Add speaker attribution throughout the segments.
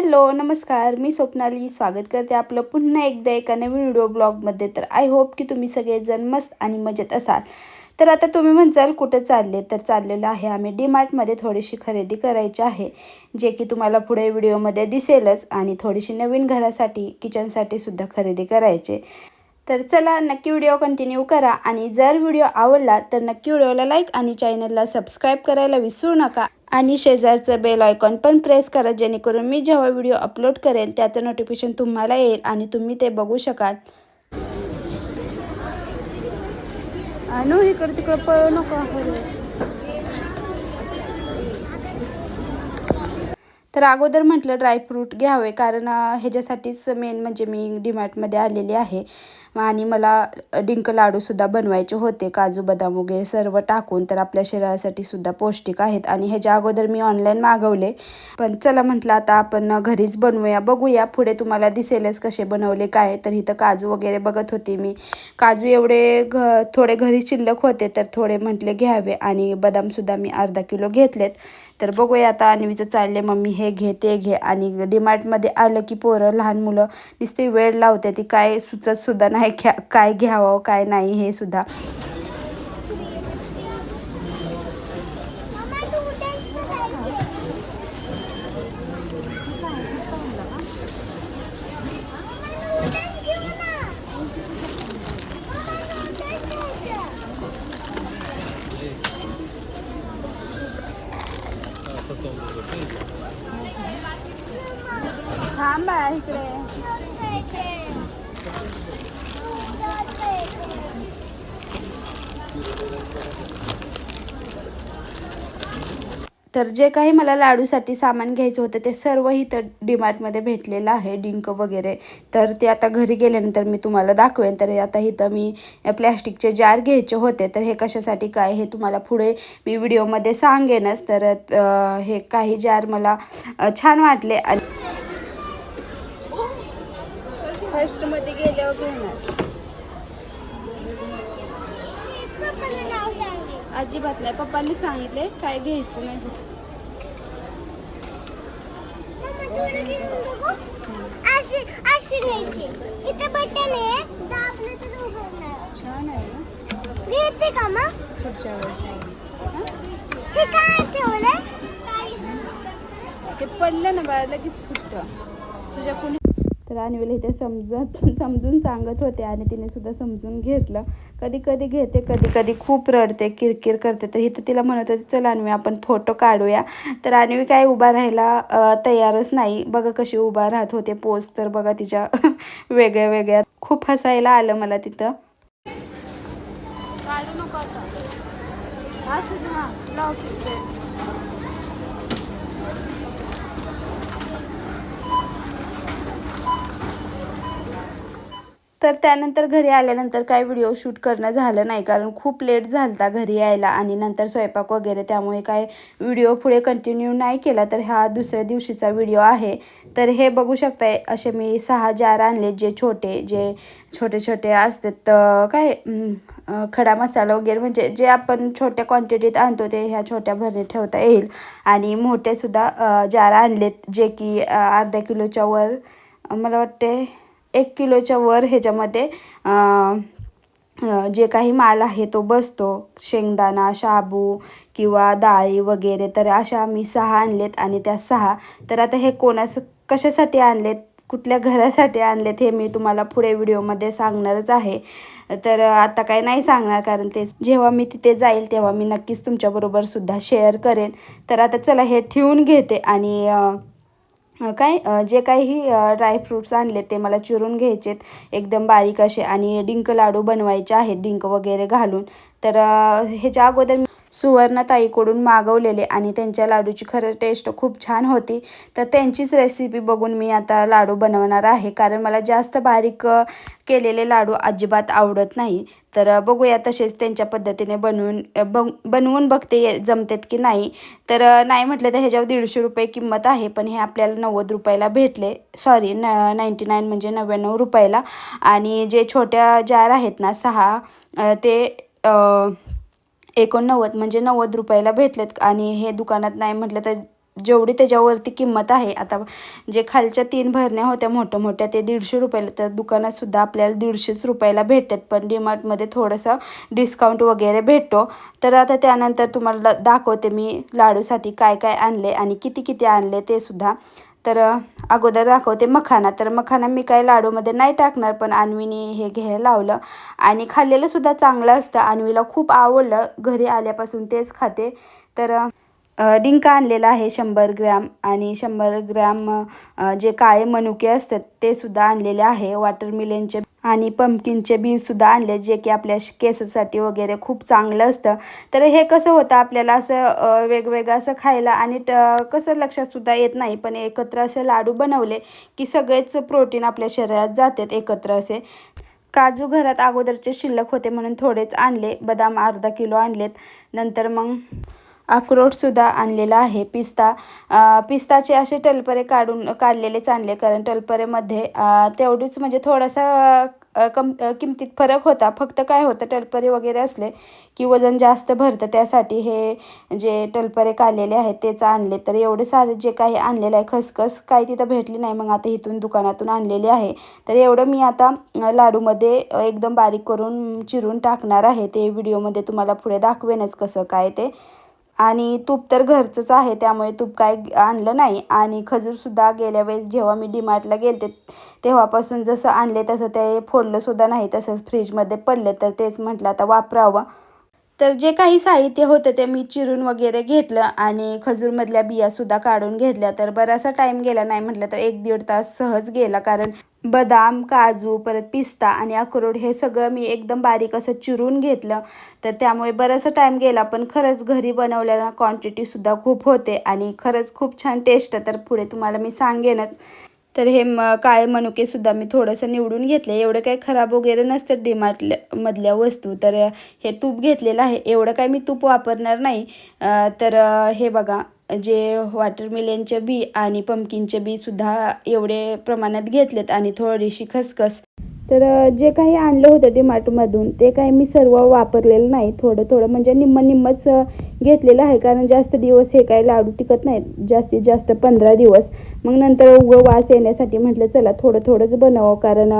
Speaker 1: Hello नमस्कार. मी स्वप्नाली स्वागत करते आपलं पुन्हा एकदा एका नवीन व्हिडिओ ब्लॉगमध्ये. तर आय होप की तुम्ही सगळेजण मस्त आणि मजेत असाल. तर आता तुम्ही म्हणसाल कुठं चालले? तर चाललेलं आहे आम्ही डीमार्टमध्ये थोडीशी खरेदी करायची आहे जे की तुम्हाला पुढे व्हिडिओमध्ये दिसेलच आणि थोडीशी नवीन घरासाठी किचनसाठी सुद्धा खरेदी करायचे. तर चला नक्की व्हिडिओ कंटिन्यू करा आणि जर व्हिडिओ आवडला तर नक्की व्हिडिओला लाईक आणि चॅनलला सबस्क्राईब करायला विसरू नका. आणि शेजारचं बेल आयकॉन पण प्रेस करा जेणेकरून मी जेव्हा व्हिडिओ अपलोड करेल त्याचं नोटिफिकेशन तुम्हाला येईल आणि तुम्ही ते बघू शकाल. अनु इकडं तिकडं पळू नको तर अगोदर म्हटलं ड्रायफ्रूट घ्यावे कारण ह्याच्यासाठीच मेन म्हणजे मी डीमार्टमध्ये आलेली आहे. आणि मला डिंक लाडूसुद्धा बनवायचे होते काजू बदाम वगैरे सर्व टाकून तर आपल्या शरीरासाठी सुद्धा पौष्टिक आहेत. आणि ह्याच्या अगोदर मी ऑनलाईन मागवले. पण चला म्हटलं आता आपण घरीच बनवूया. बघूया पुढे तुम्हाला दिसेलच कसे बनवले काय. तर इथं काजू वगैरे बघत होते मी. काजू एवढे घ थोडे घरी शिल्लक होते तर थोडे म्हटले घ्यावे. आणि बदामसुद्धा मी अर्धा किलो घेतलेत. तर बघूया आता अन्वीचं चालले मम्मी हे घे ते घे. आणि डिमार्टमध्ये आलं की पोरं लहान मुलं नुसते वेळ लावते ती काय सुचतसुद्धा नाही. नाही घ्या काय घ्यावं काय नाही हे सुद्धा थांबा इकडे तर जे काही मला लाडूसाठी सामान घ्यायचं होतं ते सर्व इथं डीमार्टमध्ये भेटलेलं आहे डिंक वगैरे. तर ते आता घरी गेल्यानंतर मी तुम्हाला दाखवेन. तर आता इथं मी प्लॅस्टिकचे जार घ्यायचे होते. तर हे कशासाठी काय हे तुम्हाला पुढे मी व्हिडिओमध्ये सांगेनच. तर हे काही जार मला छान वाटले आणि फर्स्टमध्ये गेल्यावर घेणार. अजिबात नाही. पप्पांनी सांगितले काय घ्यायचं नाही. छान आहे ना?
Speaker 2: घेते का मग?
Speaker 1: पुढच्या
Speaker 2: हे? काय ठेवलंय?
Speaker 1: ते पडलं ना बाळा लगेच फुटतं. तुझ्या कुणी तर अन्वीला इथे समजत समजून सांगत होते आणि तिने सुद्धा समजून घेतलं. कधी कधी घेते कधी कधी खूप रडते किरकिर करते. तर इथं तिला म्हणत होते चल अन्वी आपण फोटो काढूया. तर अन्वी काय उभा राहायला तयारच नाही. बघा कशी उभा राहत होते पोज तर बघा तिच्या वेगळ्या वेगळ्या. खूप हसायला आलं मला तिथं. काढू तर त्यानंतर घरी आल्यानंतर काय व्हिडिओ शूट करणं झालं नाही. कारण खूप लेट झालता घरी यायला आणि नंतर स्वयंपाक वगैरे त्यामुळे काय व्हिडिओ पुढे कंटिन्यू नाही केला. तर हा दुसऱ्या दिवशीचा व्हिडिओ आहे. तर हे बघू शकताय असे मी सहा जार आणले जे छोटे जे छोटे छोटे असतात. तर काय खडा मसाला वगैरे म्हणजे जे आपण छोट्या क्वांटिटीत आणतो ते ह्या छोट्या भरणीत ठेवता येईल. आणि मोठेसुद्धा जार आणलेत जे की अर्ध्या किलोच्या वर मला वाटते एक किलोच्या वर ह्याच्यामध्ये जे काही माल आहे तो बसतो. शेंगदाणा शाबू किंवा डाळी वगैरे तर अशा आम्ही सहा आणलेत आणि त्या सहा. तर आता हे कोणास कशासाठी आणलेत? कुठल्या घरासाठी आणलेत? हे मी तुम्हाला पुढे व्हिडिओमध्ये सांगणारच आहे. तर आता काय नाही सांगणार कारण ते जेव्हा मी तिथे जाईल तेव्हा मी नक्कीच तुमच्याबरोबर सुद्धा शेअर करेन. तर आता चला हे ठेवून घेते आणि काय जे काही ड्रायफ्रूट्स आणले ते मला चिरून घ्यायचेत. एकदम बारीक असे आणि डिंक लाडू बनवायचे आहेत डिंक वगैरे घालून. तर ह्याच्या अगोदर मी सुवर्णताईकडून मागवलेले आणि त्यांच्या लाडूची खरं टेस्ट खूप छान होती. तर त्यांचीच रेसिपी बघून मी आता लाडू बनवणार आहे. कारण मला जास्त बारीक केलेले लाडू अजिबात आवडत नाही. तर बघूया तसेच त्यांच्या पद्धतीने बनवून ब बनवून बघते जमतेत की नाही. तर नाही म्हटलं तर ह्याच्यावर दीडशे रुपये किंमत आहे. पण हे आपल्याला नव्वद रुपयाला भेटले. सॉरी न नाईंटी नाईन म्हणजे नव्याण्णव रुपयाला. आणि जे छोट्या जार आहेत ना सहा ते एकोणनव्वद म्हणजे नव्वद रुपयाला भेटलेत आणि हे दुकानात नाही म्हटलं तर जेवढी त्याच्यावरती किंमत आहे आता जे खालच्या तीन भरण्या होत्या मोठ्या मोठ्या ते दीडशे रुपयाला तर दुकानातसुद्धा आपल्याला दीडशेच रुपयाला भेटतात. पण डीमार्टमध्ये थोडंसं डिस्काउंट वगैरे भेटतो. तर आता त्यानंतर तुम्हाला दाखवते मी लाडूसाठी काय काय आणले आणि किती किती आणले ते सुद्धा. तर अगोदर दाखवते मखाना. तर मखाना मी काय लाडूमध्ये नाही टाकणार पण अन्वीने हे घ्यायला लावलं. आणि खाल्लेलंसुद्धा चांगलं असतं. अन्वीला खूप आवडलं. घरी आल्यापासून तेच खाते. तर डिंका डिंक आणलेला आहे शंभर ग्रॅम. आणि शंभर ग्रॅम जे काळे मनुके असतात ते सुद्धा आणलेले आहे. वॉटरमिलनचे आणि पम्पकिनचे बीसुद्धा आणले जे की आपल्या केसासाठी वगैरे खूप चांगलं असतं. तर हे कसं होतं आपल्याला असं वेगवेगळं असं खायला आणि ट कसं लक्षातसुद्धा येत नाही पण एकत्र असे लाडू बनवले की सगळेच प्रोटीन आपल्या शरीरात जातात एकत्र असे. काजू घरात अगोदरचे शिल्लक होते म्हणून थोडेच आणले बदाम अर्धा किलो आणलेत. नंतर मग अक्रोडसुद्धा आणलेला आहे. पिस्ता पिस्ताचे असे टलपरे काढून काढलेलेच आणले कारण टलपरेमध्ये तेवढीच म्हणजे थोडासा कम किमतीत फरक होता. फक्त काय होतं टलपरे वगैरे असले की वजन जास्त भरतं त्यासाठी हे जे टलपरे काढलेले आहेत तेच आणले. तर एवढे सारे जे काही आणलेलं आहे खसखस काही तिथं भेटली नाही. मग आता इथून दुकानातून आणलेली आहे. तर एवढं मी आता लाडूमध्ये एकदम बारीक करून चिरून टाकणार आहे. ते व्हिडिओमध्ये तुम्हाला पुढे दाखवेनच कसं काय ते. आणि तूप तर घरचंच आहे त्यामुळे तूप काय आणलं नाही. आणि खजूरसुद्धा गेल्या वेळेस जेव्हा मी डीमार्टला गेलते तेव्हापासून जसं आणले तसं ते फोडलंसुद्धा नाही तसंच फ्रीजमध्ये पडले. तर तेच म्हटलं आता वापरावं. तर जे काही साहित्य होतं ते मी चिरून वगैरे घेतलं आणि खजूरमधल्या बियासुद्धा काढून घेतल्या. तर बरासा टाईम गेला नाही म्हटलं तर एक दीड तास सहज गेला. कारण बदाम काजू परत पिस्ता आणि अक्रोड हे सगळं मी एकदम बारीक असं चिरून घेतलं. तर त्यामुळे बराचसा टाईम गेला. पण खरंच घरी बनवल्याला क्वांटिटीसुद्धा खूप होते आणि खरंच खूप छान टेस्ट तर पुढे तुम्हाला मी सांगेनच. तर हे म काळे मनुकेसुद्धा मी थोडंसं निवडून घेतले एवढं काही खराब वगैरे नसतं डीमार्टल्या मधल्या वस्तू. तर हे तूप घेतलेलं आहे. एवढं काय मी तूप वापरणार नाही. तर हे बघा जे वॉटरमेलनचे बी आणि पंपकिनचे बीसुद्धा एवढे प्रमाणात घेतलेत आणि थोडीशी खसखस. तर जे काही आणलं होतं ते ते काही मी सर्व वापरलेलं नाही. थोडं थोडं म्हणजे निम्म निम्मच घेतलेलं आहे. कारण जास्त दिवस हे काही लाडू टिकत नाहीत. जास्तीत जास्त पंधरा दिवस. मग नंतर उगं वास येण्यासाठी म्हटलं चला थोडं थोडंच बनवावं. कारण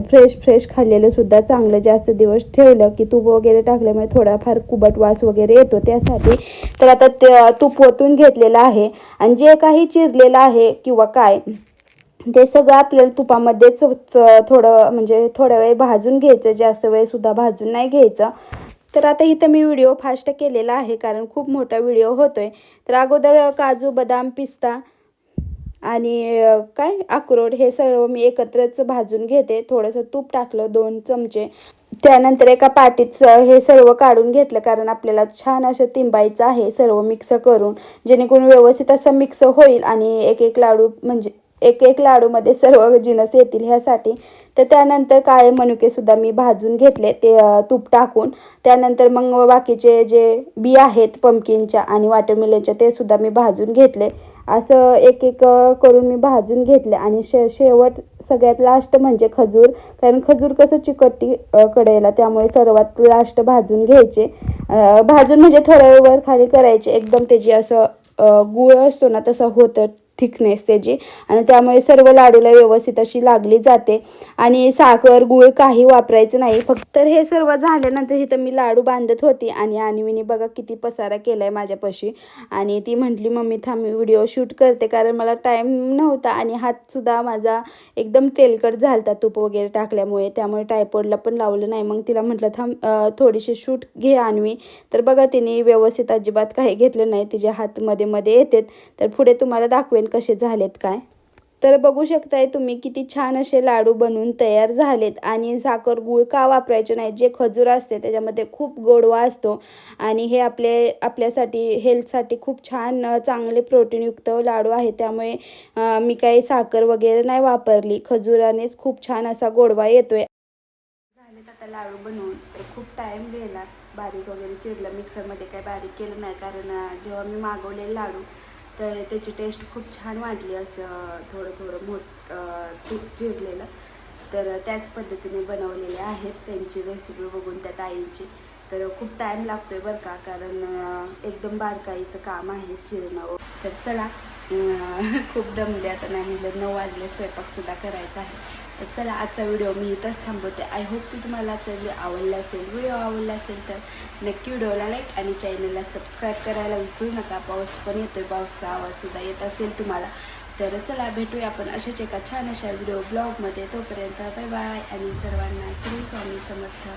Speaker 1: फ्रेश फ्रेश खाल्लेलं सुद्धा चांगलं जास्त दिवस ठेवलं की तूप वगैरे टाकल्यामुळे थोडाफार कुबट वास वगैरे येतो त्यासाठी. तर आता ते तूप ओतून घेतलेलं आहे. आणि जे काही चिरलेलं आहे किंवा काय ते सगळं आपल्याला तुपामध्येच थोडं म्हणजे थोड्या वेळ भाजून घ्यायचं. जास्त वेळसुद्धा भाजून नाही घ्यायचं. तर आता इथं मी व्हिडिओ फास्ट केलेला आहे कारण खूप मोठा व्हिडिओ होतोय. तर अगोदर काजू बदाम पिस्ता आणि काय? अक्रोड हे सर्व मी एकत्रच भाजून घेते. थोडंसं तूप टाकलं दोन चमचे. त्यानंतर एका पाटीत हे सर्व काढून घेतलं कारण आपल्याला छान असं तिंबायचं आहे सर्व मिक्स करून. जेणेकरून व्यवस्थित असं मिक्स होईल आणि एक एक लाडू म्हणजे एक एक लाडूमध्ये सर्व जिनस येतील ह्यासाठी. तर त्यानंतर काळे मनुकेसुद्धा मी भाजून घेतले. ते तूप टाकून. त्यानंतर मग बाकीचे जे बी आहेत पंपकिनच्या आणि वॉटरमिलनच्या ते सुद्धा मी भाजून घेतले. असं एक एक करून मी भाजून घेतले. आणि शे शेवट सगळ्यात लास्ट म्हणजे खजूर. कारण खजूर कसं चिकटी कडेला त्यामुळे सर्वात लास्ट भाजून घ्यायचे. भाजून म्हणजे थोड्या वर खाली करायचे. एकदम त्याची असं गुळ असतो ना तसं होतं. थिकनेस त्याची. आणि त्यामुळे सर्व लाडूला व्यवस्थित अशी लागली जाते. आणि साखर गुळ काही वापरायचं नाही. फक्त तर हे सर्व झाल्यानंतर इथं मी लाडू बांधत होती. आणि आणवीने बघा किती पसारा केला आहे माझ्यापाशी. आणि ती म्हटली मम्मी थांब व्हिडिओ शूट करते. कारण मला टाईम नव्हता. आणि हातसुद्धा माझा एकदम तेलकट झालता तूप वगैरे टाकल्यामुळे. त्यामुळे टायपॉडला पण लावलं नाही. मग तिला म्हटलं थांब थोडीशी शूट घे आणवी. तर बघा तिने व्यवस्थित अजिबात काही घेतलं नाही. तिच्या हातमध्ये मध्ये मध्ये येतात. तर पुढे तुम्हाला दाखवेन कसे झालेत काय? तर बघू शकताय तुम्ही किती छान असे लाडू बनवून तयार झालेत आणि साखर गुळ का वापरायचे नाही? जे खजूर असते त्याच्यामध्ये खूप गोडवा असतो आणि हे आपले आपल्यासाठी हेल्थसाठी खूप छान चांगले प्रोटीनयुक्त लाडू आहे त्यामुळे मी काही साखर वगैरे नाही वापरली. खजुरानेच खूप छान असा गोडवा येतोय. झालेत आता लाडू बनवून. तर खूप टाईम गेला. बारीक वगैरे चिरलं. मिक्सरमध्ये काही बारीक केलं नाही. कारण जेव्हा मी मागवलेले लाडू तर त्याची टेस्ट खूप छान वाटली असं थोडं थोडं मोठ तूप चिरलेलं. तर त्याच पद्धतीने बनवलेले आहेत त्यांची रेसिपी बघून त्या ताईंची. तर खूप टाईम लागतोय बरं का कारण एकदम बारकाईचं काम आहे चिरणं. तर चला खूप दमले आता नाही म्हणलं नऊ वाजले स्वयंपाकसुद्धा करायचा आहे. तर चला आजचा व्हिडिओ मी इथंच थांबवते. आय होप की तुम्हाला आजचा व्हिडिओ आवडला असेल. व्हिडिओ आवडला असेल तर नक्की व्हिडिओला लाईक आणि चॅनलला सबस्क्राईब करायला विसरू नका. पाऊस पण येतोय पाऊसचा आवाजसुद्धा येत असेल तुम्हाला. तर चला भेटूया आपण अशाच एका छान अशा व्हिडिओ ब्लॉगमध्ये तोपर्यंत बाय बाय आणि सर्वांना श्री स्वामी समर्थ.